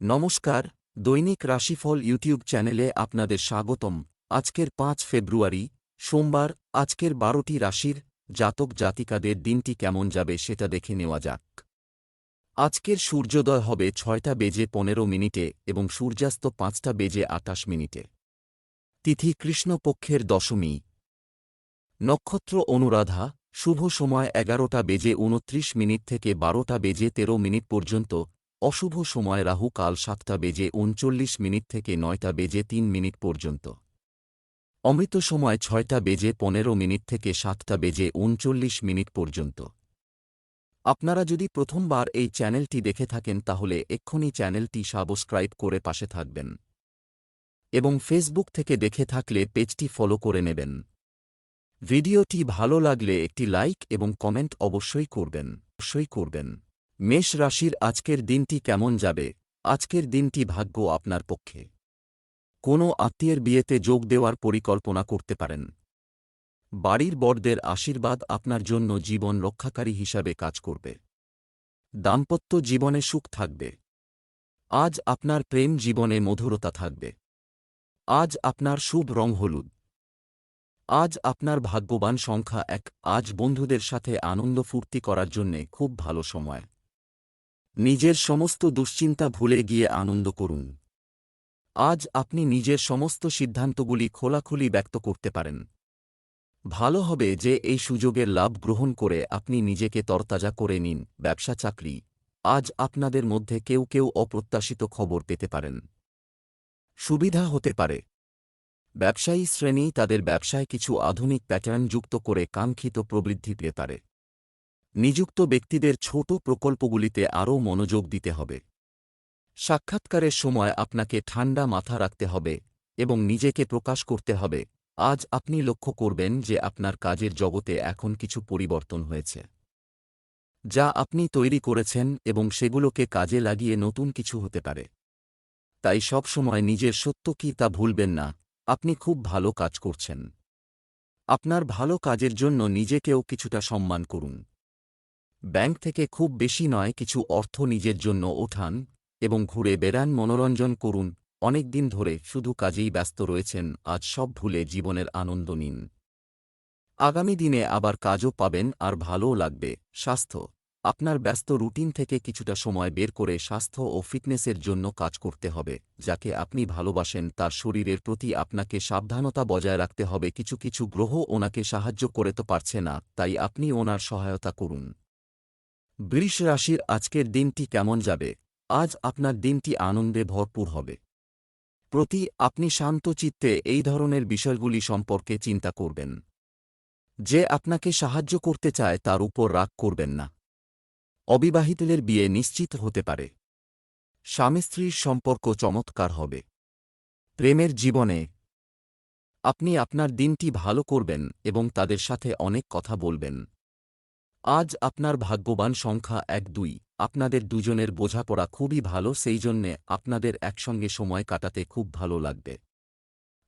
নমস্কার, দৈনিক রাশিফল ইউটিউব চ্যানেলে আপনাদের স্বাগতম। আজকের পাঁচ ফেব্রুয়ারি, সোমবার, আজকের বারোটি রাশির জাতক জাতিকাদের দিনটি কেমন যাবে সেটা দেখে নেওয়া যাক। আজকের সূর্যোদয় হবে ছয়টা বেজে পনেরো মিনিটে এবং সূর্যাস্ত পাঁচটা বেজে আটাশ মিনিটে। তিথি কৃষ্ণপক্ষের দশমী। নক্ষত্র অনুরাধা, শুভ সময় এগারোটা বেজে উনত্রিশ মিনিট থেকে বারোটা বেজে তেরো মিনিট পর্যন্ত অশুভ সময় রাহু কাল সাতটা বেজে উনচল্লিশ মিনিট থেকে নয়টা বেজে তিন মিনিট পর্যন্ত। অমৃত সময় ছয়টা বেজে পনেরো মিনিট থেকে সাতটা বেজে উনচল্লিশ মিনিট পর্যন্ত। আপনারা যদি প্রথমবার এই চ্যানেলটি দেখে থাকেন তাহলে এক্ষুনি চ্যানেলটি সাবস্ক্রাইব করে পাশে থাকবেন। এবং ফেসবুক থেকে দেখে থাকলে পেজটি ফলো করে নেবেন। ভিডিওটি ভালো লাগলে একটি লাইক এবং কমেন্ট অবশ্যই করবেন। অবশ্যই করবেন। মেষ রাশির আজকের দিনটি কেমন যাবে? আজকের দিনটি ভাগ্য আপনার পক্ষে। কোনো আত্মীয়ের বিয়েতে যোগ দেওয়ার পরিকল্পনা করতে পারেন। বাড়ির বরদের আশীর্বাদ আপনার জন্য জীবন রক্ষাকারী হিসাবে কাজ করবে। দাম্পত্য জীবনে সুখ থাকবে। আজ আপনার প্রেম জীবনে মধুরতা থাকবে। আজ আপনার শুভ রং হলুদ। আজ আপনার ভাগ্যবান সংখ্যা এক। আজ বন্ধুদের সাথে আনন্দ ফুর্তি করার জন্যে খুব ভালো সময়। নিজের সমস্ত দুশ্চিন্তা ভুলে গিয়ে আনন্দ করুন। আজ আপনি নিজের সমস্ত সিদ্ধান্তগুলি খোলাখুলি ব্যক্ত করতে পারেন। ভালো হবে যে এই সুযোগের লাভ গ্রহণ করে আপনি নিজেকে তরতাজা করে নিন, ব্যবসা, চাকরি। আজ আপনাদের মধ্যে কেউ কেউ অপ্রত্যাশিত খবর পেতে পারেন। সুবিধা হতে পারে। ব্যবসায়ী শ্রেণি তাদের ব্যবসায় কিছু আধুনিক প্যাটার্ন যুক্ত করে কাঙ্ক্ষিত প্রবৃদ্ধি পেতে পারে। নিযুক্ত ব্যক্তিদের ছোট প্রকল্পগুলিতে আরও মনোযোগ দিতে হবে। সাক্ষাৎকারের সময় আপনাকে ঠান্ডা মাথা রাখতে হবে এবং নিজেকে প্রকাশ করতে হবে। আজ আপনি লক্ষ্য করবেন যে আপনার কাজের জগতে এখন কিছু পরিবর্তন হয়েছে। যা আপনি তৈরি করেছেন এবং সেগুলোকে কাজে লাগিয়ে নতুন কিছু হতে পারে। তাই সব সময় নিজের সত্য কি তা ভুলবেন না, আপনি খুব ভালো কাজ করছেন। আপনার ভালো কাজের জন্য নিজেকেও কিছুটা সম্মান করুন। ব্যাংক থেকে খুব বেশি নয়, কিছু অর্থ নিজের জন্য ওঠান এবং ঘুরে বেড়ান, মনোরঞ্জন করুন। অনেক দিন ধরে শুধু কাজেই ব্যস্ত রয়েছেন, আজ সব ভুলে জীবনের আনন্দ নিন। আগামী দিনে আবার কাজও পাবেন আর ভালোও লাগবে। স্বাস্থ্য। আপনার ব্যস্ত রুটিন থেকে কিছুটা সময় বের করে স্বাস্থ্য ও ফিটনেসের জন্য কাজ করতে হবে, যাকে আপনি ভালোবাসেন। তার শরীরের প্রতি আপনাকে সাবধানতা বজায় রাখতে হবে। কিছু কিছু গ্রহ ওনাকে সাহায্য করে তো পারছে না, তাই আপনি ওনার সহায়তা করুন। বৃষ রাশির আজকের দিনটি কেমন যাবে? আজ আপনার দিনটি আনন্দে ভরপুর হবে। প্রতি আপনি শান্ত চিত্তে এই ধরনের বিষয়গুলি সম্পর্কে চিন্তা করবেন। যে আপনাকে সাহায্য করতে চায় তার উপর রাগ করবেন না। অবিবাহিতদের বিয়ে নিশ্চিত হতে পারে। স্বামী স্ত্রীর সম্পর্ক চমৎকার হবে। প্রেমের জীবনে আপনি আপনার দিনটি ভালো করবেন এবং তাদের সাথে অনেক কথা বলবেন। আজ আপনার ভাগ্যবান সংখ্যা এক দুই। আপনাদের দুজনের বোঝাপড়া খুবই ভালো, সেই জন্যে আপনাদের একসঙ্গে সময় কাটাতে খুব ভালো লাগবে।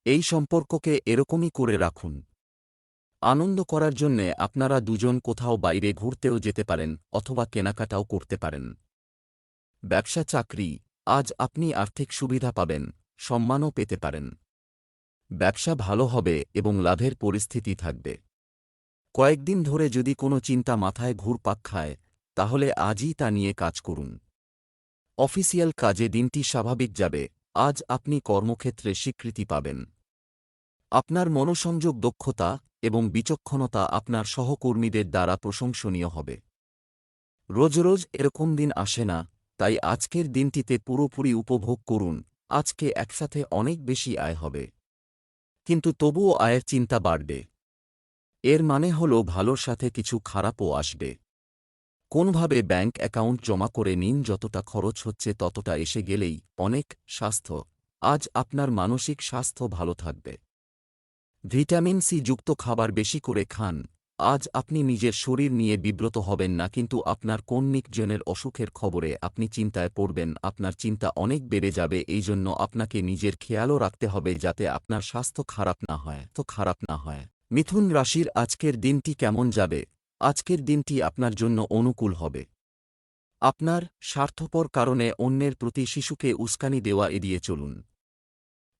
এই সম্পর্ককে এরকমই করে রাখুন। আনন্দ করার জন্যে আপনারা দুজন কোথাও বাইরে ঘুরতেও যেতে পারেন অথবা কেনাকাটাও করতে পারেন। ব্যবসা চাকরি, আজ আপনি আর্থিক সুবিধা পাবেন, সম্মানও পেতে পারেন। ব্যবসা ভালো হবে এবং লাভের পরিস্থিতি থাকবে। কয়েকদিন ধরে যদি কোনো চিন্তা মাথায় ঘুরপাক খায়, তাহলে আজই তা নিয়ে কাজ করুন। অফিসিয়াল কাজে দিনটি স্বাভাবিক যাবে, আজ আপনি কর্মক্ষেত্রে স্বীকৃতি পাবেন। আপনার মনোসংযোগ দক্ষতা এবং বিচক্ষণতা আপনার সহকর্মীদের দ্বারা প্রশংসনীয় হবে। রোজ রোজ এরকম দিন আসে না, তাই আজকের দিনটিতে পুরোপুরি উপভোগ করুন, আজকে একসাথে অনেক বেশি আয় হবে। কিন্তু তবুও আয়ের চিন্তা বাড়বে। এর মানে হল ভালোর সাথে কিছু খারাপও আসবে। কোনভাবে ব্যাংক অ্যাকাউন্ট জমা করে নিন যতটা খরচ হচ্ছে ততটা এসে গেলেই অনেক স্বাস্থ্য। আজ আপনার মানসিক স্বাস্থ্য ভালো থাকবে। ভিটামিন সি যুক্ত খাবার বেশি করে খান। আজ আপনি নিজের শরীর নিয়ে বিব্রত হবেন না কিন্তু আপনার কন্যিক জনের অসুখের খবরে আপনি চিন্তায় পড়বেন, আপনার চিন্তা অনেক বেড়ে যাবে, এই জন্য আপনাকে নিজের খেয়ালও রাখতে হবে যাতে আপনার স্বাস্থ্য খারাপ না হয় তো খারাপ না হয়। মিথুন রাশির আজকের দিনটি কেমন যাবে? আজকের দিনটি আপনার জন্য অনুকূল হবে। আপনার স্বার্থপর কারণে অন্যের প্রতি শিশুকে উস্কানি দেওয়া এড়িয়ে চলুন।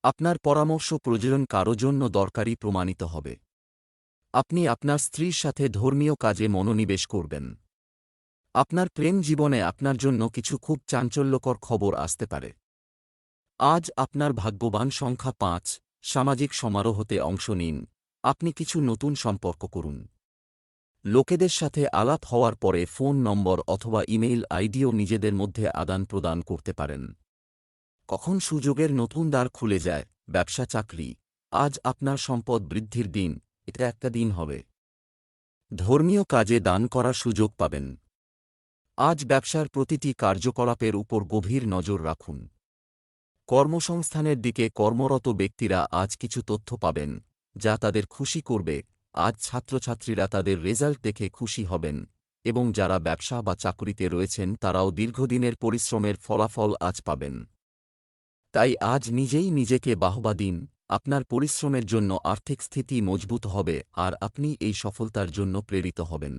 আপনার পরামর্শ প্রয়োজন কারও জন্য দরকারি প্রমাণিত হবে। আপনি আপনার স্ত্রীর সাথে ধর্মীয় কাজে মনোনিবেশ করবেন। আপনার প্রেম জীবনে আপনার জন্য কিছু খুব চাঞ্চল্যকর খবর আসতে পারে। আজ আপনার ভাগ্যবান সংখ্যা পাঁচ, সামাজিক সমারোহতে অংশ নিন। আপনি কিছু নতুন সম্পর্ক করুন। লোকেদের সাথে আলাপ হওয়ার পরে ফোন নম্বর অথবা ইমেইল আইডিও নিজেদের মধ্যে আদান প্রদান করতে পারেন। কখন সুযোগের নতুন দ্বার খুলে যায়, ব্যবসা, চাকরি, আজ আপনার সম্পদ বৃদ্ধির দিন, এটা একটা দিন হবে। ধর্মীয় কাজে দান করার সুযোগ পাবেন। আজ ব্যবসার প্রতিটি কার্যকলাপের উপর গভীর নজর রাখুন। কর্মসংস্থানের দিকে কর্মরত ব্যক্তিরা আজ কিছু তথ্য পাবেন। যা তাদের খুশি করবে, আজ ছাত্রছাত্রীরা তাদের রেজাল্ট দেখে খুশি হবেন, এবং যারা ব্যবসা বা চাকরিতে রয়েছেন তারাও দীর্ঘদিনের পরিশ্রমের ফলাফল আজ পাবেন। তাই আজ নিজেই নিজেকে বাহবা দিন, আপনার পরিশ্রমের জন্য আর্থিক স্থিতি মজবুত হবে, আর আপনি এই সফলতার জন্য প্রেরিত হবেন।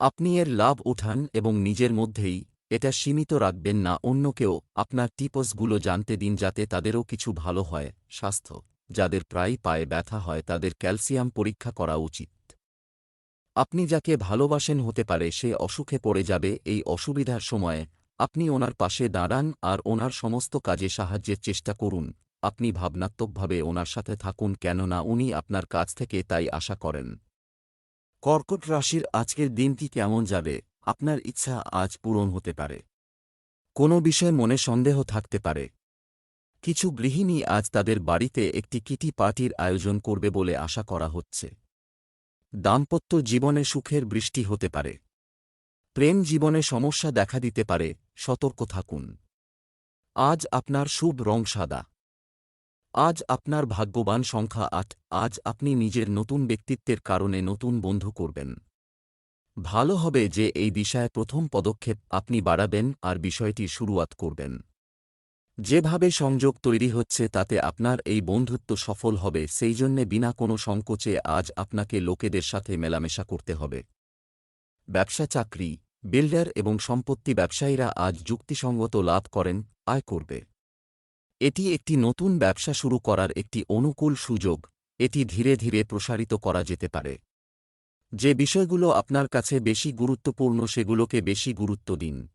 আপনি এর লাভ উঠান এবং নিজের মধ্যেই এটা সীমিত রাখবেন না অন্যকেও আপনার টিপসগুলো জানতে দিন যাতে তাদেরও কিছু ভালো হয়, স্বাস্থ্য। যাদের প্রায় পায়ে ব্যথা হয় তাদের ক্যালসিয়াম পরীক্ষা করা উচিত। আপনি যাকে ভালোবাসেন হতে পারে সে অসুখে পড়ে যাবে, এই অসুবিধার সময়ে আপনি ওনার পাশে দাঁড়ান আর ওনার সমস্ত কাজে সাহায্যের চেষ্টা করুন। আপনি ভাবনাত্মকভাবে ওনার সাথে থাকুন কেননা উনি আপনার কাছ থেকে তাই আশা করেন। কর্কট রাশির আজকের দিনটি কেমন যাবে? আপনার ইচ্ছা আজ পূরণ হতে পারে। কোনো বিষয়ে মনে সন্দেহ থাকতে পারে। কিছু গৃহিণী আজ তাদের বাড়িতে একটি কিটি পার্টির আয়োজন করবে বলে আশা করা হচ্ছে। দাম্পত্য জীবনে সুখের বৃষ্টি হতে পারে। প্রেম জীবনে সমস্যা দেখা দিতে পারে, সতর্ক থাকুন। আজ আপনার শুভ রং সাদা। আজ আপনার ভাগ্যবান সংখ্যা আট, আজ আপনি নিজের নতুন ব্যক্তিত্বের কারণে নতুন বন্ধু করবেন। ভালো হবে যে এই বিষয়ে প্রথম পদক্ষেপ আপনি বাড়াবেন আর বিষয়টি শুরুয়াত করবেন। যেভাবে সংযোগ তৈরি হচ্ছে তাতে আপনার এই বন্ধুত্ব সফল হবে, সেই জন্যে বিনা কোনো সংকোচে আজ আপনাকে লোকেদের সাথে মেলামেশা করতে হবে। ব্যবসা চাকরি, বিল্ডার এবং সম্পত্তি ব্যবসায়ীরা আজ যুক্তিসঙ্গত লাভ করেন, আয় করবে। এটি একটি নতুন ব্যবসা শুরু করার একটি অনুকূল সুযোগ, এটি ধীরে ধীরে প্রসারিত করা যেতে পারে। যে বিষয়গুলো আপনার কাছে বেশি গুরুত্বপূর্ণ সেগুলোকে বেশি গুরুত্ব দিন।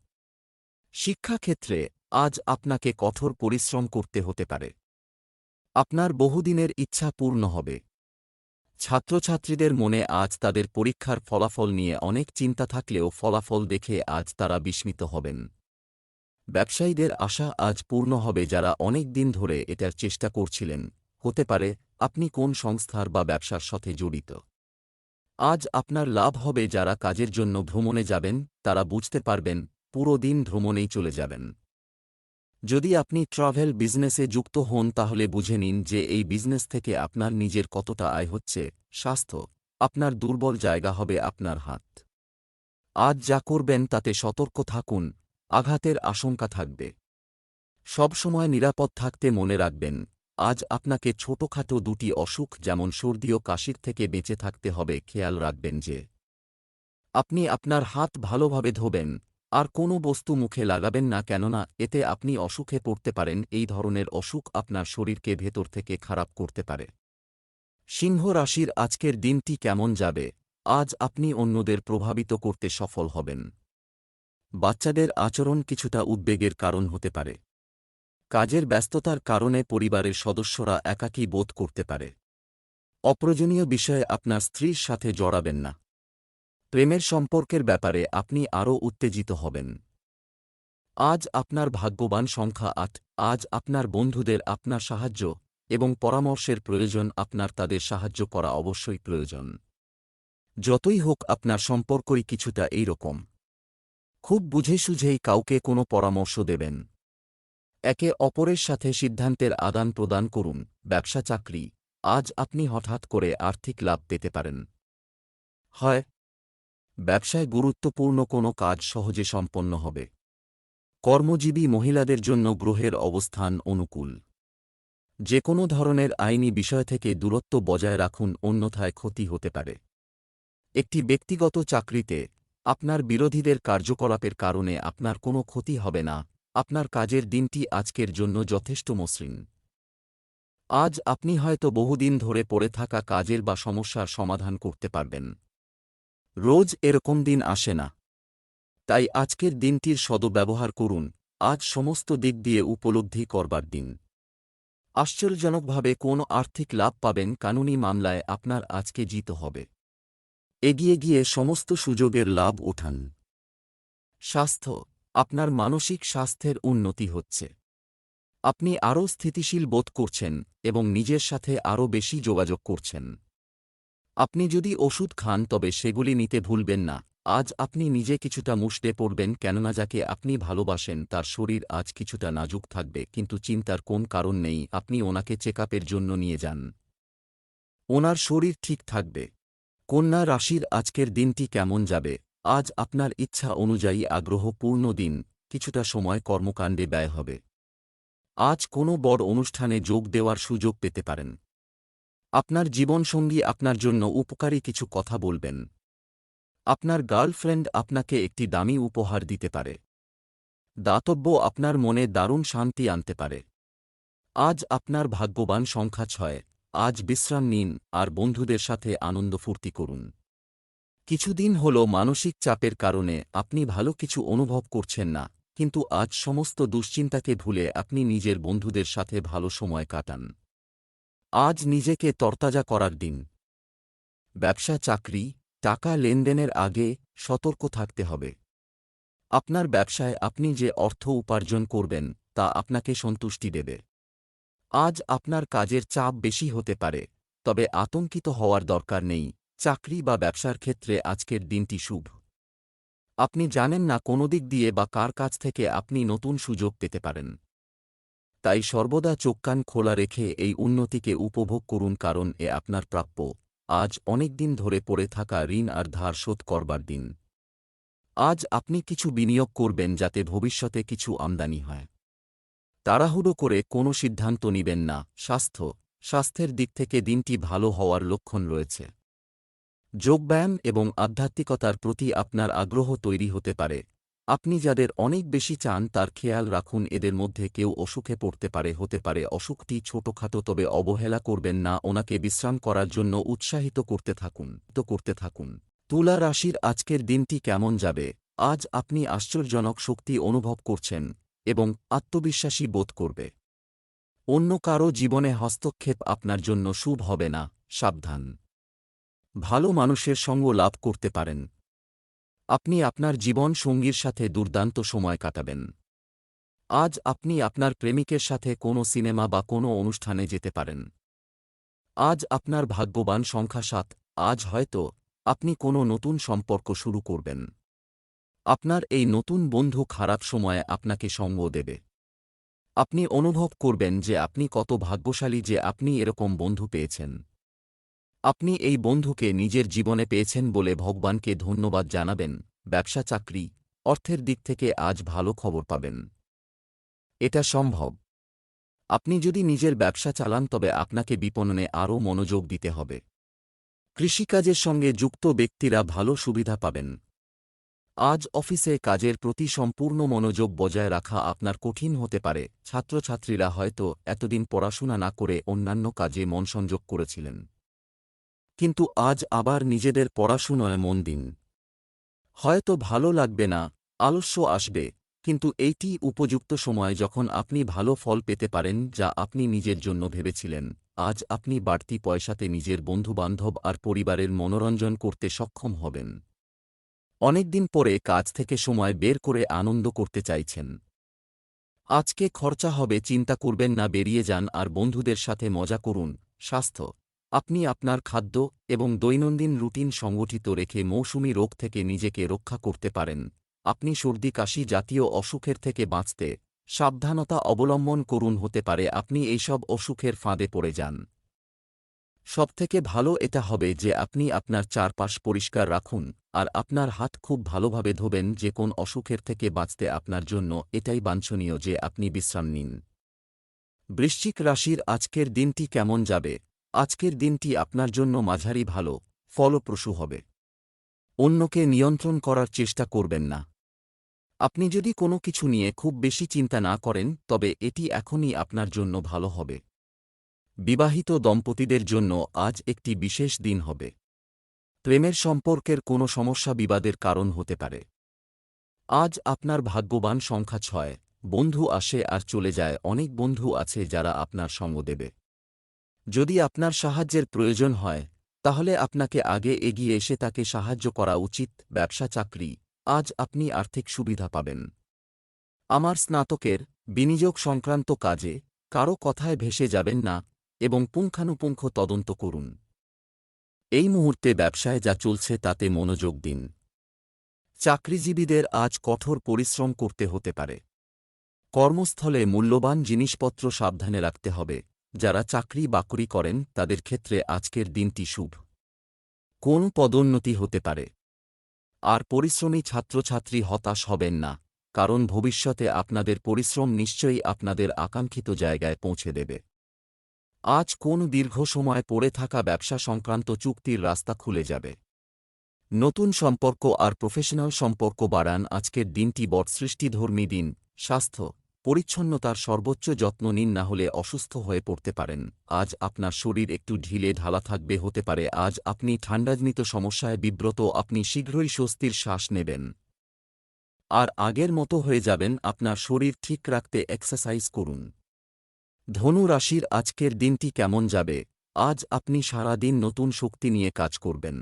শিক্ষাক্ষেত্রে আজ আপনাকে কঠোর পরিশ্রম করতে হতে পারে। আপনার বহুদিনের ইচ্ছা পূর্ণ হবে। ছাত্রছাত্রীদের মনে আজ তাদের পরীক্ষার ফলাফল নিয়ে অনেক চিন্তা থাকলেও ফলাফল দেখে আজ তারা বিস্মিত হবেন। ব্যবসায়ীদের আশা আজ পূর্ণ হবে যারা অনেক দিন ধরে এটার চেষ্টা করছিলেন। হতে পারে আপনি কোন সংস্থার বা ব্যবসার সাথে জড়িত। আজ আপনার লাভ হবে যারা কাজের জন্য ভ্রমণে যাবেন, তারা বুঝতে পারবেন পুরো দিন ভ্রমণেই চলে যাবেন। যদি আপনি ট্রাভেল বিজনেসে যুক্ত হন তাহলে বুঝে নিন যে এই বিজনেস থেকে আপনার নিজের কতটা আয় হচ্ছে, স্বাস্থ্য, আপনার দুর্বল জায়গা হবে আপনার হাত। আজ যা করবেন তাতে সতর্ক থাকুন, আঘাতের আশঙ্কা থাকবে। সবসময় নিরাপদ থাকতে মনে রাখবেন, আজ আপনাকে ছোটখাটো দুটি অসুখ যেমন সর্দি ও কাশির থেকে বেঁচে থাকতে হবে খেয়াল রাখবেন যে, আপনি আপনার হাত ভালোভাবে ধোবেন আর কোনো বস্তু মুখে লাগাবেন না কেননা এতে আপনি অসুখে পড়তে পারেন, এই ধরনের অসুখ আপনার শরীরকে ভেতর থেকে খারাপ করতে পারে। সিংহ রাশির আজকের দিনটি কেমন যাবে? আজ আপনি অন্যদের প্রভাবিত করতে সফল হবেন। বাচ্চাদের আচরণ কিছুটা উদ্বেগের কারণ হতে পারে। কাজের ব্যস্ততার কারণে পরিবারের সদস্যরা একাকী বোধ করতে পারে। অপ্রয়োজনীয় বিষয়ে আপনার স্ত্রীর সাথে জড়াবেন না। প্রেমের সম্পর্কের ব্যাপারে আপনি আরও উত্তেজিত হবেন। আজ আপনার ভাগ্যবান সংখ্যা আট, আজ আপনার বন্ধুদের আপনার সাহায্য এবং পরামর্শের প্রয়োজন, আপনার তাদের সাহায্য করা অবশ্যই প্রয়োজন। যতই হোক আপনার সম্পর্কই কিছুটা এই রকম খুব বুঝে সুঝেই কাউকে কোনো পরামর্শ দেবেন। একে অপরের সাথে সিদ্ধান্তের আদান প্রদান করুন, ব্যবসা চাকরি, আজ আপনি হঠাৎ করে আর্থিক লাভ পেতে পারেন। হয় ব্যবসায় গুরুত্বপূর্ণ কোনো কাজ সহজে সম্পন্ন হবে। কর্মজীবী মহিলাদের জন্য গ্রহের অবস্থান অনুকূল। যে কোনো ধরনের আইনি বিষয় থেকে দূরত্ব বজায় রাখুন অন্যথায় ক্ষতি হতে পারে। একটি ব্যক্তিগত চাকরিতে আপনার বিরোধীদের কার্যকলাপের কারণে আপনার কোনো ক্ষতি হবে না, আপনার কাজের দিনটি আজকের জন্য যথেষ্ট মসৃণ। আজ আপনি হয়তো বহুদিন ধরে পড়ে থাকা কাজের বা সমস্যার সমাধান করতে পারবেন। রোজ এরকম দিন আসে না। তাই আজকের দিনটির সদব্যবহার করুন, আজ সমস্ত দিক দিয়ে উপলব্ধি করবার দিন। আশ্চর্যজনকভাবে কোন আর্থিক লাভ পাবেন কানুনি মামলায় আপনার আজকে জিত হবে। এগিয়ে গিয়ে সমস্ত সুযোগের লাভ ওঠান স্বাস্থ্য, আপনার মানসিক স্বাস্থ্যের উন্নতি হচ্ছে। আপনি আরও স্থিতিশীল বোধ করছেন এবং নিজের সাথে আরও বেশি যোগাযোগ করছেন। আপনি যদি ওষুধ খান তবে সেগুলি নিতে ভুলবেন না। আজ আপনি নিজে কিছুটা মুষড়ে পড়বেন কেননা যাকে আপনি ভালোবাসেন তার শরীর আজ কিছুটা নাজুক থাকবে কিন্তু চিন্তার কোন কারণ নেই, আপনি ওনাকে চেকআপের জন্য নিয়ে যান। ওনার শরীর ঠিক থাকবে। কন্যা রাশির আজকের দিনটি কেমন যাবে? আজ আপনার ইচ্ছা অনুযায়ী আগ্রহপূর্ণ দিন, কিছুটা সময় কর্মকাণ্ডে ব্যয় হবে। আজ কোনো বড় অনুষ্ঠানে যোগ দেওয়ার সুযোগ পেতে পারেন। আপনার জীবনসঙ্গী আপনার জন্য উপকারী কিছু কথা বলবেন। আপনার গার্লফ্রেন্ড আপনাকে একটি দামি উপহার দিতে পারে। দাতব্য আপনার মনে দারুণ শান্তি আনতে পারে। আজ আপনার ভাগ্যবান সংখ্যা ছয়, আজ বিশ্রাম নিন আর বন্ধুদের সাথে আনন্দ ফুর্তি করুন। কিছুদিন হল মানসিক চাপের কারণে আপনি ভালো কিছু অনুভব করছেন না, কিন্তু আজ সমস্ত দুশ্চিন্তাকে ভুলে আপনি নিজের বন্ধুদের সাথে ভালো সময় কাটান। আজ নিজেকে তরতাজা করার দিন। ব্যবসা, চাকরি, টাকা লেনদেনের আগে সতর্ক থাকতে হবে। আপনার ব্যবসায় আপনি যে অর্থ উপার্জন করবেন, তা আপনাকে সন্তুষ্টি দেবে। আজ আপনার কাজের চাপ বেশি হতে পারে, তবে আতঙ্কিত হওয়ার দরকার নেই। চাকরি বা ব্যবসার ক্ষেত্রে আজকের দিনটি শুভ। আপনি জানেন না কোনো দিক দিয়ে বা কার কাছ থেকে আপনি নতুন সুযোগ পেতে পারেন। তাই সর্বদা চোখকান খোলা রেখে এই উন্নতিকে উপভোগ করুন কারণ এ আপনার প্রাপ্য। আজ অনেক দিন ধরে পড়ে থাকা ঋণ আর ধার শোধ করবার দিন। আজ আপনি কিছু বিনিয়োগ করবেন যাতে ভবিষ্যতে কিছু আমদানি হয়। তাড়াহুড়ো করে কোনো সিদ্ধান্ত নিবেন না। স্বাস্থ্য। স্বাস্থ্যের দিক থেকে দিনটি ভালো হওয়ার লক্ষণ রয়েছে। যোগব্যায়াম এবং আধ্যাত্মিকতার প্রতি আপনার আগ্রহ তৈরি হতে পারে। আপনি যাদের অনেক বেশি চান তার খেয়াল রাখুন এদের মধ্যে কেউ অসুখে পড়তে পারে, হতে পারে। অসুখটি ছোটখাটো, তবে অবহেলা করবেন না। ওনাকে বিশ্রাম করার জন্য উৎসাহিত করতে থাকুন, তো করতে থাকুন। তুলা রাশির আজকের দিনটি কেমন যাবে? আজ আপনি আশ্চর্যজনক শক্তি অনুভব করছেন এবং আত্মবিশ্বাসী বোধ করবে। অন্য কারও জীবনে হস্তক্ষেপ আপনার জন্য শুভ হবে না, সাবধান। ভালো মানুষের সঙ্গ লাভ করতে পারেন। আপনি আপনার জীবন সঙ্গীর সাথে দুর্দান্ত সময় কাটাবেন। আজ আপনি আপনার প্রেমিকের সাথে কোনো সিনেমা বা কোনো অনুষ্ঠানে যেতে পারেন। আজ আপনার ভাগ্যবান সংখ্যা সাত, আজ হয়তো আপনি কোনো নতুন সম্পর্ক শুরু করবেন। আপনার এই নতুন বন্ধু খারাপ সময়ে আপনাকে সঙ্গ দেবে। আপনি অনুভব করবেন যে আপনি কত ভাগ্যশালী যে আপনি এরকম বন্ধু পেয়েছেন। আপনি এই বন্ধুকে নিজের জীবনে পেয়েছেন বলে ভগবানকে ধন্যবাদ জানাবেন, ব্যবসা চাকরি, অর্থের দিক থেকে আজ ভালো খবর পাবেন। এটা সম্ভব। আপনি যদি নিজের ব্যবসা চালান তবে আপনাকে বিপণনে আরও মনোযোগ দিতে হবে। কৃষিকাজের সঙ্গে যুক্ত ব্যক্তিরা ভালো সুবিধা পাবেন। আজ অফিসে কাজের প্রতি সম্পূর্ণ মনোযোগ বজায় রাখা আপনার কঠিন হতে পারে। ছাত্রছাত্রীরা হয়তো এতদিন পড়াশোনা না করে অন্যান্য কাজে মন সংযোগ করেছিলেন। কিন্তু আজ আবার নিজেদের পড়াশুনোয় মন দিন। হয়তো ভালো লাগবে না, আলস্য আসবে, কিন্তু এইটি উপযুক্ত সময় যখন আপনি ভালো ফল পেতে পারেন যা আপনি নিজের জন্য ভেবেছিলেন। আজ আপনি বাড়তি পয়সাতে নিজের বন্ধুবান্ধব আর পরিবারের মনোরঞ্জন করতে সক্ষম হবেন। অনেকদিন পরে কাজ থেকে সময় বের করে আনন্দ করতে চাইছেন। আজকে খরচা হবে, চিন্তা করবেন না, বেরিয়ে যান আর বন্ধুদের সাথে মজা করুন, স্বাস্থ্য। আপনি আপনার খাদ্য এবং দৈনন্দিন রুটিন সংগঠিত রেখে মৌসুমি রোগ থেকে নিজেকে রক্ষা করতে পারেন। আপনি সর্দি, কাশি জাতীয় অসুখের থেকে বাঁচতে সাবধানতা অবলম্বন করুন হতে পারে আপনি এইসব অসুখের ফাঁদে পড়ে যান। সবথেকে ভালো এটা হবে যে আপনি আপনার চারপাশ পরিষ্কার রাখুন আর আপনার হাত খুব ভালোভাবে ধোবেন যে কোন অসুখের থেকে বাঁচতে আপনার জন্য এটাই বাঞ্ছনীয় যে আপনি বিশ্রাম নিন। বৃশ্চিক রাশির আজকের দিনটি কেমন যাবে? আজকের দিনটি আপনার জন্য মাঝারি ভালো, ফলপ্রসূ হবে। অন্যকে নিয়ন্ত্রণ করার চেষ্টা করবেন না। আপনি যদি কোনো কিছু নিয়ে খুব বেশি চিন্তা না করেন, তবে এটি এখনই আপনার জন্য ভালো হবে। বিবাহিত দম্পতিদের জন্য আজ একটি বিশেষ দিন হবে। প্রেমের সম্পর্কের কোনো সমস্যা বিবাদের কারণ হতে পারে। আজ আপনার ভাগ্যবান সংখ্যা ছয়, বন্ধু আসে আর চলে যায়, অনেক বন্ধু আছে যারা আপনার সঙ্গ দেবে। যদি আপনার সাহায্যের প্রয়োজন হয়, তাহলে আপনাকে আগে এগিয়ে এসে তাকে সাহায্য করা উচিত, ব্যবসা, চাকরি। আজ আপনি আর্থিক সুবিধা পাবেন। আমার স্নাতকের বিনিয়োগ সংক্রান্ত কাজে কারও কথায় ভেসে যাবেন না এবং পুঙ্খানুপুঙ্খ তদন্ত করুন। এই মুহূর্তে ব্যবসায় যা চলছে তাতে মনোযোগ দিন। চাকরিজীবীদের আজ কঠোর পরিশ্রম করতে হতে পারে। কর্মস্থলে মূল্যবান জিনিসপত্র সাবধানে রাখতে হবে। যারা চাকরি বাকরি করেন, তাদের ক্ষেত্রে আজকের দিনটি শুভ। কোন পদোন্নতি হতে পারে? আর পরিশ্রমী ছাত্রছাত্রী হতাশ হবেন না, কারণ ভবিষ্যতে আপনাদের পরিশ্রম নিশ্চয়ই আপনাদের আকাঙ্ক্ষিত জায়গায় পৌঁছে দেবে। আজ কোন দীর্ঘ সময় পড়ে থাকা ব্যবসা সংক্রান্ত চুক্তির রাস্তা খুলে যাবে। নতুন সম্পর্ক আর প্রফেশনাল সম্পর্ক বাড়ান, আজকের দিনটি বট সৃষ্টিধর্মী দিন, স্বাস্থ্য। পরিচ্ছন্নতার সর্বোচ্চ যত্ন নিন না হলে অসুস্থ হয়ে পড়তে পারেন। আজ আপনার শরীর একটু ঢিলে ঢালা থাকবে হতে পারে। আজ আপনি ঠান্ডাজনিত সমস্যায় বিব্রত, আপনি শীঘ্রই স্বস্তির শ্বাস নেবেন। আর আগের মতো হয়ে যাবেন, আপনার শরীর ঠিক রাখতে এক্সারসাইজ করুন। ধনু রাশির আজকের দিনটি কেমন যাবে? আজ আপনি সারা দিন নতুন শক্তি নিয়ে কাজ করবেন।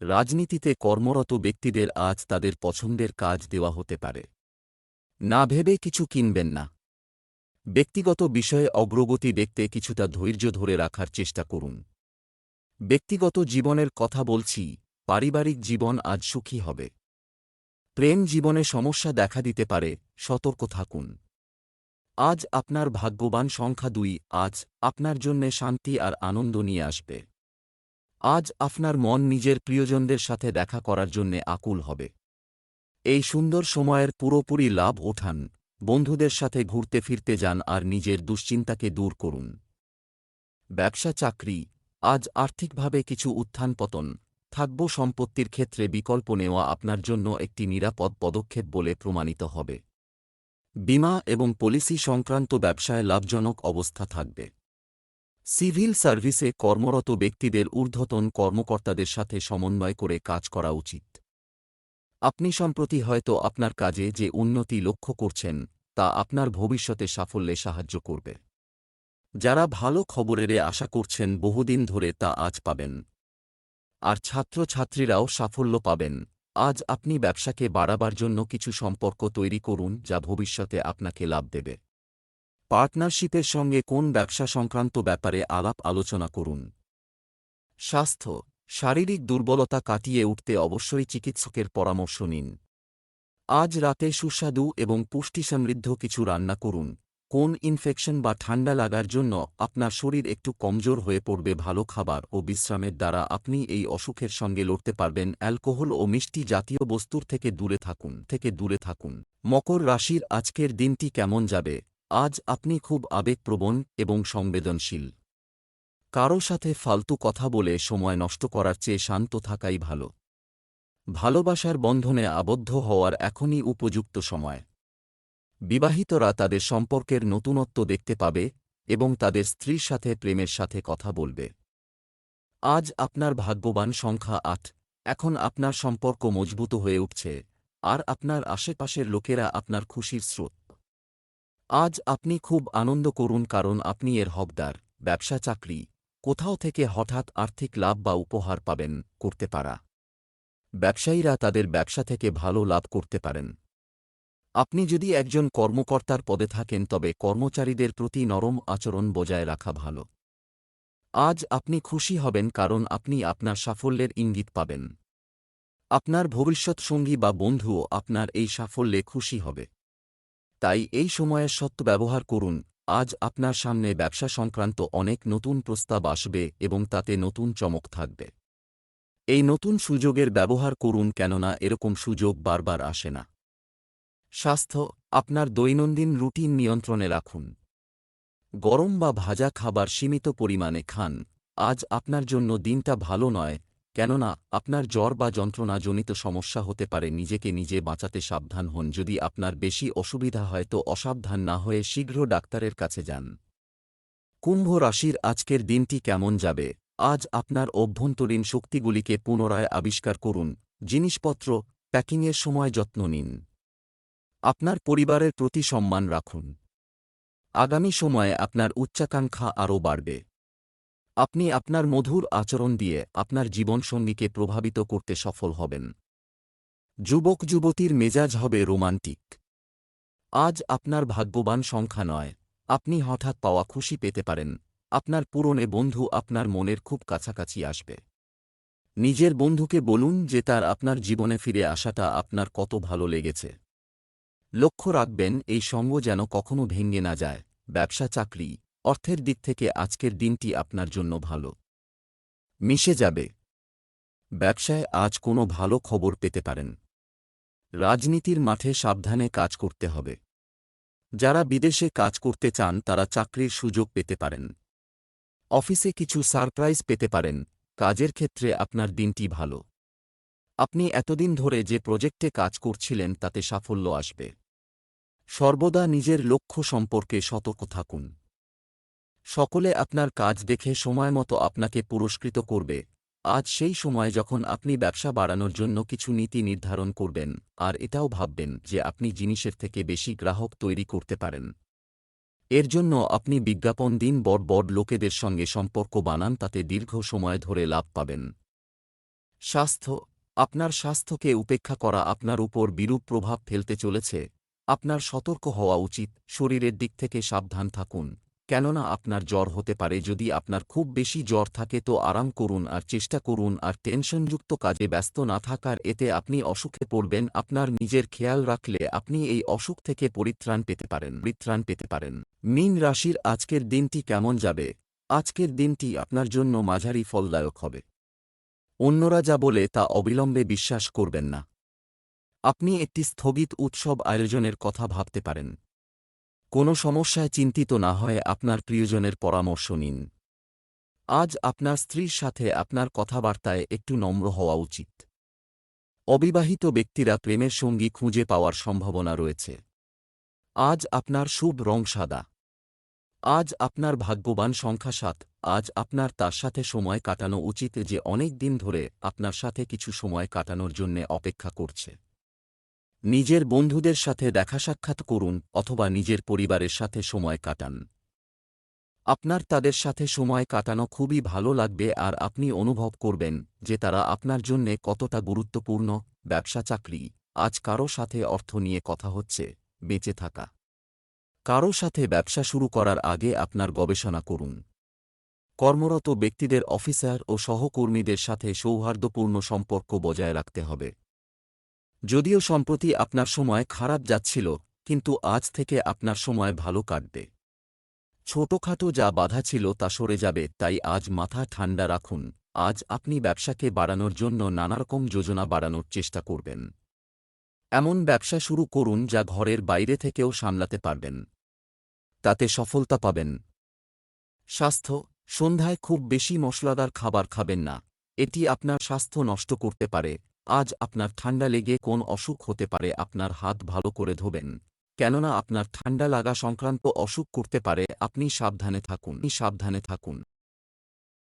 রাজনীতিতে কর্মরত ব্যক্তিদের আজ তাদের পছন্দের কাজ দেওয়া হতে পারে। না ভেবে কিছু কিনবেন না। ব্যক্তিগত বিষয়ে অগ্রগতি দেখতে কিছুটা ধৈর্য ধরে রাখার চেষ্টা করুন। ব্যক্তিগত জীবনের কথা বলছি, পারিবারিক জীবন আজ সুখী হবে। প্রেম জীবনে সমস্যা দেখা দিতে পারে, সতর্ক থাকুন। আজ আপনার ভাগ্যবান সংখ্যা দুই, আজ আপনার জন্যে শান্তি আর আনন্দ নিয়ে আসবে। আজ আপনার মন নিজের প্রিয়জনদের সাথে দেখা করার জন্যে আকুল হবে। এই সুন্দর সময়ের পুরোপুরি লাভ ওঠান। বন্ধুদের সাথে ঘুরতে ফিরতে যান আর নিজের দুশ্চিন্তাকে দূর করুন। ব্যবসা চাকরি। আজ আর্থিকভাবে কিছু উত্থান পতন থাকব সম্পত্তির ক্ষেত্রে বিকল্প নেওয়া আপনার জন্য একটি নিরাপদ পদক্ষেপ বলে প্রমাণিত হবে। বিমা এবং পলিসি সংক্রান্ত ব্যবসায় লাভজনক অবস্থা থাকবে। সিভিল সার্ভিসে কর্মরত ব্যক্তিদের ঊর্ধ্বতন কর্মকর্তাদের সাথে সমন্বয় করে কাজ করা উচিত। আপনি সম্প্রতি হয়তো আপনার কাজে যে উন্নতি লক্ষ্য করছেন, তা আপনার ভবিষ্যতে সাফল্যে সাহায্য করবে। যারা ভালো খবরের আশা করছেন, বহুদিন ধরে তা আজ পাবেন। আর ছাত্রছাত্রীরাও সাফল্য পাবেন। আজ আপনি ব্যবসাকে বাড়াবার জন্য কিছু সম্পর্ক তৈরি করুন, যা ভবিষ্যতে আপনাকে লাভ দেবে। পার্টনারশিপের সঙ্গে কোন ব্যবসা সংক্রান্ত ব্যাপারে আলাপ আলোচনা করুন। স্বাস্থ্য শারীরিক দুর্বলতা কাটিয়ে উঠতে অবশ্যই চিকিৎসকের পরামর্শ নিন। আজ রাতে সুস্বাদু এবং পুষ্টি সমৃদ্ধ কিছু রান্না করুন। কোন ইনফেকশন বা ঠান্ডা লাগার জন্য আপনার শরীর একটু কমজোর হয়ে পড়বে ভালো খাবার ও বিশ্রামের দ্বারা আপনি এই অসুখের সঙ্গে লড়তে পারবেন অ্যালকোহল ও মিষ্টি জাতীয় বস্তুর থেকে দূরে থাকুন, থেকে দূরে থাকুন। মকর রাশির আজকের দিনটি কেমন যাবে? আজ আপনি খুব আবেগপ্রবণ এবং সংবেদনশীল। কারও সাথে ফালতু কথা বলে সময় নষ্ট করার চেয়ে শান্ত থাকাই ভালো। ভালোবাসার বন্ধনে আবদ্ধ হওয়ার এখনই উপযুক্ত সময়। বিবাহিতরা তাদের সম্পর্কের নতুনত্ব দেখতে পাবে এবং তাদের স্ত্রীর সাথে প্রেমের সাথে কথা বলবে। আজ আপনার ভাগ্যবান সংখ্যা আট, এখন আপনার সম্পর্ক মজবুত হয়ে উঠছে, আর আপনার আশেপাশের লোকেরা আপনার খুশির স্রোত। আজ আপনি খুব আনন্দ করুন কারণ আপনি এর হকদার, ব্যবসা চাকরি কোথাও থেকে হঠাৎ আর্থিক লাভ বা উপহার পাবেন করতে পারা। ব্যবসায়ীরা তাদের ব্যবসা থেকে ভালো লাভ করতে পারেন। আপনি যদি একজন কর্মকর্তার পদে থাকেন, তবে কর্মচারীদের প্রতি নরম আচরণ বজায় রাখা ভালো। আজ আপনি খুশি হবেন, কারণ আপনি আপনার সাফল্যের ইঙ্গিত পাবেন। আপনার ভবিষ্যৎ সঙ্গী বা বন্ধুও আপনার এই সাফল্যে খুশি হবে। তাই এই সময়ের সত্য ব্যবহার করুন। আজ আপনার সামনে ব্যবসা সংক্রান্ত অনেক নতুন প্রস্তাব আসবে এবং তাতে নতুন চমক থাকবে। এই নতুন সুযোগের ব্যবহার করুন কেননা এরকম সুযোগ বারবার আসে না। স্বাস্থ্য, আপনার দৈনন্দিন রুটিন নিয়ন্ত্রণে রাখুন। গরম বা ভাজা খাবার সীমিত পরিমাণে খান, আজ আপনার জন্য দিনটা ভালো নয় কেননা, আপনার জ্বর বা যন্ত্রণাজনিত সমস্যা হতে পারে, নিজেকে নিজে বাঁচাতে সাবধান হন। যদি আপনার বেশি অসুবিধা হয়, তো অসাবধান না হয়ে শীঘ্র ডাক্তারের কাছে যান। কুম্ভ রাশির আজকের দিনটি কেমন যাবে? আজ আপনার অভ্যন্তরীণ শক্তিগুলিকে পুনরায় আবিষ্কার করুন। জিনিসপত্র, প্যাকিংয়ের সময় যত্ন নিন। আপনার পরিবারের প্রতি সম্মান রাখুন। আগামী সময়ে আপনার উচ্চাকাঙ্ক্ষা আরও বাড়বে। আপনি আপনার মধুর আচরণ দিয়ে আপনার জীবনসঙ্গীকে প্রভাবিত করতে সফল হবেন। যুবক যুবতীর মেজাজ হবে রোমান্টিক। আজ আপনার ভাগ্যবান সংখ্যা নয়। আপনি হঠাৎ পাওয়া খুশি পেতে পারেন। আপনার পুরনে বন্ধু আপনার মনের খুব কাছাকাছি আসবে। নিজের বন্ধুকে বলুন যে তার আপনার জীবনে ফিরে আসাটা আপনার কত ভালো লেগেছে। লক্ষ্য রাখবেন, এই সঙ্গ যেন কখনো ভেঙে না যায়। ব্যবসা চাকরি অর্থের দিক থেকে আজকের দিনটি আপনার জন্য ভালো। মিশে যাবে। ব্যবসায় আজ কোনো ভালো খবর পেতে পারেন। রাজনীতির মাঠে সাবধানে কাজ করতে হবে। যারা বিদেশে কাজ করতে চান, তারা চাকরির সুযোগ পেতে পারেন। অফিসে কিছু সারপ্রাইজ পেতে পারেন। কাজের ক্ষেত্রে আপনার দিনটি ভালো। আপনি এতদিন ধরে যে প্রজেক্টে কাজ করছিলেন, তাতে সাফল্য আসবে। সর্বদা নিজের লক্ষ্য সম্পর্কে সতর্ক থাকুন। সকলে আপনার কাজ দেখে সময়মতো আপনাকে পুরস্কৃত করবে। আজ সেই সময় যখন আপনি ব্যবসা বাড়ানোর জন্য কিছু নীতি নির্ধারণ করবেন, আর এটাও ভাববেন যে আপনি জিনিসের থেকে বেশি গ্রাহক তৈরি করতে পারেন। এর জন্য আপনি বিজ্ঞাপন দিন বড় বড় লোকেদের সঙ্গে সম্পর্ক বানান, তাতে দীর্ঘ সময় ধরে লাভ পাবেন। স্বাস্থ্য, আপনার স্বাস্থ্যকে উপেক্ষা করা আপনার উপর বিরূপ প্রভাব ফেলতে চলেছে। আপনার সতর্ক হওয়া উচিত, শরীরের দিক থেকে সাবধান থাকুন। কেননা আপনার জ্বর হতে পারে, যদি আপনার খুব বেশি জ্বর থাকে তো আরাম করুন আর চেষ্টা করুন আর টেনশনযুক্ত কাজে ব্যস্ত না থাকার, এতে আপনি অসুখে পড়বেন, আপনার নিজের খেয়াল রাখলে আপনি এই অসুখ থেকে পরিত্রাণ পেতে পারেন, পরিত্রাণ পেতে পারেন। মীন রাশির আজকের দিনটি কেমন যাবে? আজকের দিনটি আপনার জন্য মাঝারি ফলদায়ক হবে। অন্যরা যা বলে তা অবিলম্বে বিশ্বাস করবেন না। আপনি একটি স্থগিত উৎসব আয়োজনের কথা ভাবতে পারেন। কোনো সমস্যায় চিন্তিত না হয়ে আপনার প্রিয়জনের পরামর্শ নিন। আজ আপনার স্ত্রীর সাথে আপনার কথাবার্তায় একটু নম্র হওয়া উচিত। অবিবাহিত ব্যক্তিরা প্রেমের সঙ্গী খুঁজে পাওয়ার সম্ভাবনা রয়েছে। আজ আপনার শুভ রং সাদা। আজ আপনার ভাগ্যবান সংখ্যা সাত। আজ আপনার তার সাথে সময় কাটানো উচিত যে অনেক দিন ধরে আপনার সাথে কিছু সময় কাটানোর জন্যে অপেক্ষা করছে। নিজের বন্ধুদের সাথে দেখা সাক্ষাৎ করুন অথবা নিজের পরিবারের সাথে সময় কাটান। আপনার তাদের সাথে সময় কাটানো খুবই ভালো লাগবে আর আপনি অনুভব করবেন যে তারা আপনার জন্যে কতটা গুরুত্বপূর্ণ, ব্যবসা, চাকরি। আজ কারও সাথে অর্থ নিয়ে কথা হচ্ছে, বেঁচে থাকা। কারও সাথে ব্যবসা শুরু করার আগে আপনার গবেষণা করুন। কর্মরত ব্যক্তিদের অফিসার ও সহকর্মীদের সাথে সৌহার্দ্যপূর্ণ সম্পর্ক বজায় রাখতে হবে। যদিও সম্প্রতি আপনার সময় খারাপ যাচ্ছিল, কিন্তু আজ থেকে আপনার সময় ভালো কাটবে। ছোটখাটো যা বাধা ছিল তা সরে যাবে, তাই আজ মাথা ঠান্ডা রাখুন। আজ আপনি ব্যবসাকে বাড়ানোর জন্য নানারকম যোজনা বাড়ানোর চেষ্টা করবেন। এমন ব্যবসা শুরু করুন যা ঘরের বাইরে থেকেও সামলাতে পারবেন। তাতে সফলতা পাবেন। স্বাস্থ্য। সন্ধ্যায় খুব বেশি মশলাদার খাবার খাবেন না। এটি আপনার স্বাস্থ্য নষ্ট করতে পারে। আজ আপনার ঠান্ডা লেগে কোন অসুখ হতে পারে আপনার হাত ভালো করে ধোবেন। কেননা আপনার ঠান্ডা লাগা সংক্রান্ত অসুখ করতে পারে, আপনি সাবধানে থাকুন। সাবধানে থাকুন।